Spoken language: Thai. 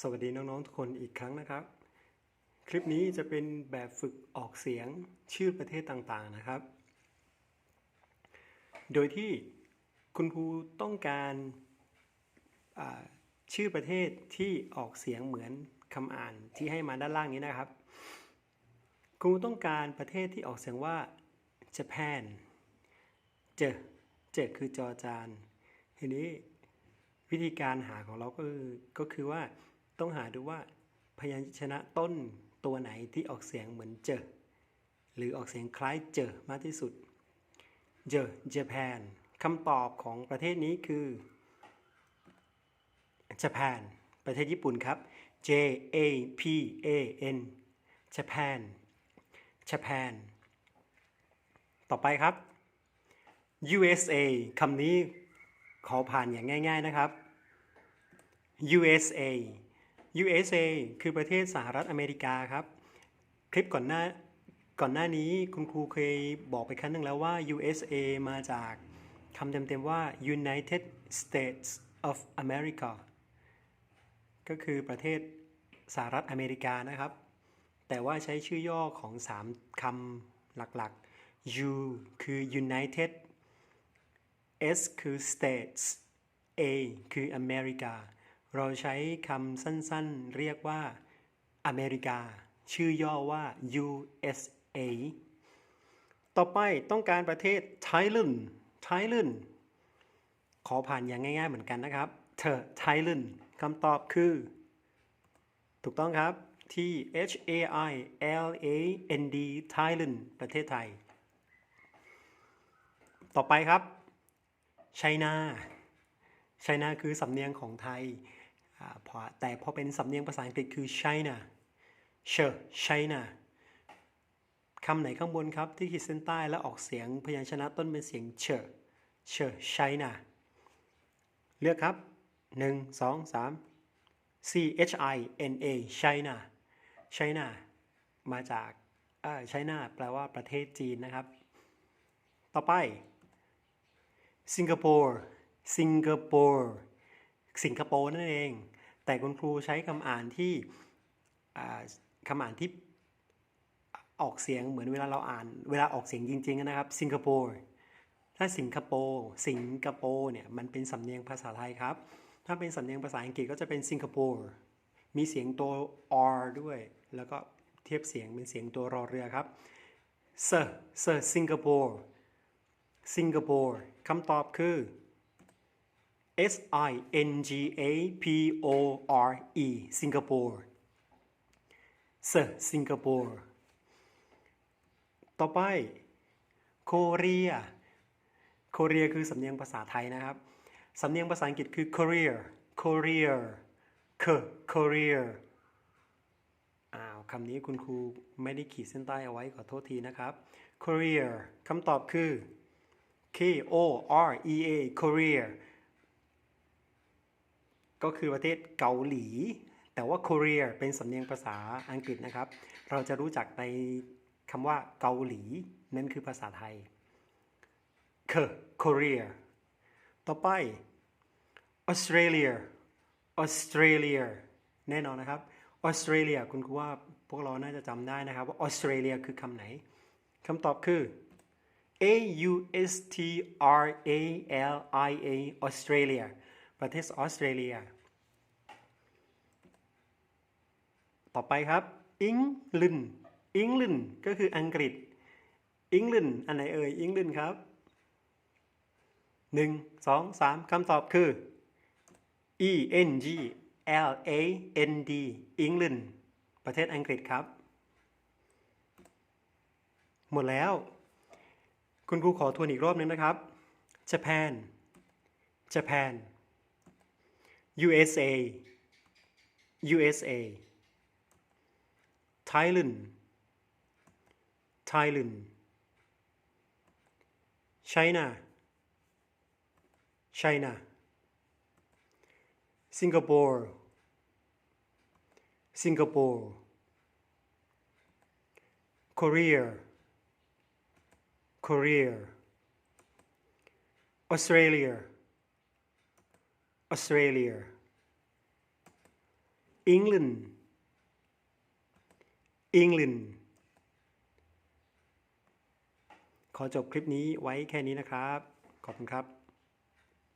สวัสดีน้องๆทุกคนอีกครั้งนะครับ คลิปนี้จะเป็นแบบฝึกออกเสียงชื่อประเทศต่างๆนะครับ โดยที่คุณครูต้องการชื่อประเทศที่ออกเสียงเหมือนคำอ่านที่ให้มาด้านล่างนี้นะครับ ครูต้องการประเทศที่ออกเสียงว่า Japan เจเจคือจอจานทีนี้วิธีการหาของเราก็คือก็คือว่า ต้องหาดูว่าพยัญชนะต้นตัวไหนที่ออกเสียงเหมือนเจอหรือออกเสียงคล้ายเจอมากที่สุดเจอ Japan คำตอบของประเทศนี้คือ Japan ประเทศญี่ปุ่นครับ J A P A N Japan Japan ต่อไปครับ USA คำนี้ขอผ่านอย่างง่าย ๆนะครับ USA USA คือประเทศสหรัฐอเมริกาครับ คลิปก่อนหน้าก่อนหน้านี้คุณครูเคยบอกไปครั้งหนึ่งแล้วว่า USA มาจากคำเต็มๆว่า United States of America ก็คือประเทศสหรัฐอเมริกานะครับ แต่ว่าใช้ชื่อย่อของ 3คำหลักๆ U คือ United S คือ States A คือ America เราใช้คำสั้นๆ เรียกว่า อเมริกา ชื่อย่อว่า USA ต่อไปต้องการประเทศไทยแลนด์ไทยแลนด์ขอผ่านอย่างง่ายๆเหมือนกันนะครับ เธอไทยแลนด์คำตอบคือ ถูกต้องครับที่ H A I L A N D Thailand ประเทศไทย ต่อไปครับไชน่า ไชน่าคือสำเนียงของไทยพอแต่พอเป็นสำเนียงภาษาอังกฤษคือ China เชอ China คำไหนข้างบนครับที่ขีดเส้นใต้แล้วออกเสียงพยัญชนะต้นเป็นเสียงเชอเชอ China เลือกครับ 1 2 3 C H I N A China China มาจากเอ่อ China แปลว่าประเทศจีนนะครับ ต่อไปสิงคโปร์ สิงคโปร์สิงคโปร์นั่นเอง แต่คุณครูใช้คำอ่านที่คำอ่านที่ออกเสียงเหมือนเวลาเราอ่าน เวลาออกเสียงจริงๆนะครับสิงคโปร์ถ้าสิงคโปร์สิงคโปร์เนี่ยมันเป็นสำเนียงภาษาไทยครับ ถ้าเป็นสำเนียงภาษาอังกฤษก็จะเป็นสิงคโปร์มีเสียงตัว R ด้วย แล้วก็เทียบเสียงเป็นเสียงตัวรอเรือครับเซอร์เซอร์สิงคโปร์สิงคโปร์คำตอบคือ S I N G A P O R E สิงคโปร์เซสิงคโปร์ต่อไปโคเรียโคเรียคือสำเนียงภาษาไทยนะครับ สำเนียงภาษาอังกฤษคือ Korea Korea ค Korea อ้าวคำนี้คุณครูไม่ได้ขีดเส้นใต้เอาไว้ขอโทษทีนะครับ Korea คำตอบคือ K O R E A Korea ก็คือประเทศเกาหลี แต่ว่า Korea เป็นสำเนียงภาษาอังกฤษนะครับ เราจะรู้จักในคำว่าเกาหลี นั่นคือภาษาไทย K Korea ต่อไป Australia Australia แน่นอนนะครับ Australia คุณครูว่าพวกเราน่าจะจำได้นะครับว่า Australia คือคำไหนคำตอบคือ A U S T R A L I A Australia ประเทศออสเตรเลีย ต่อไปครับอังกฤษอังกฤษก็คืออังกฤษอังกฤษอันไหนเอ่ยอังกฤษครับหนึ่งสองสามคำตอบคือ E N G L A N D อังกฤษประเทศอังกฤษครับ หมดแล้ว คุณครูขอทวนอีกรอบนึงนะครับ Japan Japan USA USA Thailand. Thailand. China. China. Singapore. Singapore. Korea. Korea. Australia Australia England England ขอจบคลิปนี้ไว้แค่นี้นะครับ ขอบคุณครับ